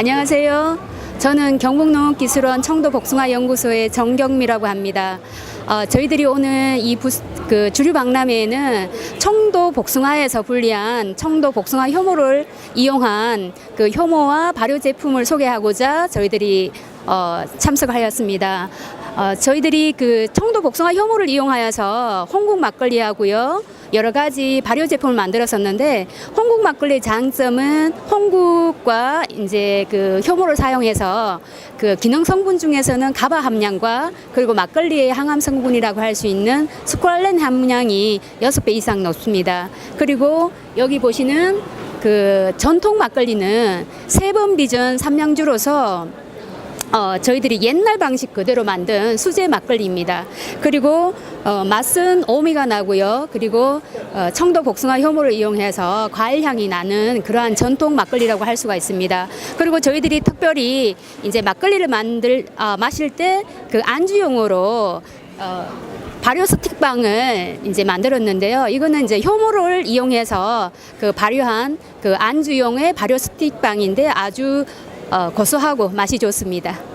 안녕하세요. 저는 경북농업기술원 청도복숭아연구소의 정경미라고 합니다. 어, 저희들이 오늘 이 부, 그 주류 박람회에는 청도 복숭아에서 분리한 청도 복숭아 효모를 이용한 그 효모와 발효 제품을 소개하고자 저희들이 어, 참석하였습니다. 어, 저희들이 그 청 도 복숭아 효모를 이용하여서 홍국 막걸리하고요. 여러 가지 발효 제품을 만들었었는데 홍국 막걸리의 장점은 홍국과 이제 그 효모를 사용해서 그 기능 성분 중에서는 가바 함량과 그리고 막걸리의 항암 성분이라고 할 수 있는 스콜렌 함량이 여섯 배 이상 높습니다. 그리고 여기 보시는 그 전통 막걸리는 세번 비전 삼량주로서 어, 저희들이 옛날 방식 그대로 만든 수제 막걸리입니다. 그리고 어, 맛은 오미가 나고요. 그리고 어, 청도 복숭아 효모를 이용해서 과일 향이 나는 그러한 전통 막걸리라고 할 수가 있습니다. 그리고 저희들이 특별히 이제 막걸리를 만들 아, 마실 때 그 안주용으로 어, 발효 스틱빵을 이제 만들었는데요. 이거는 이제 효모를 이용해서 그 발효한 그 안주용의 발효 스틱빵인데 아주 어, 고소하고 맛이 좋습니다.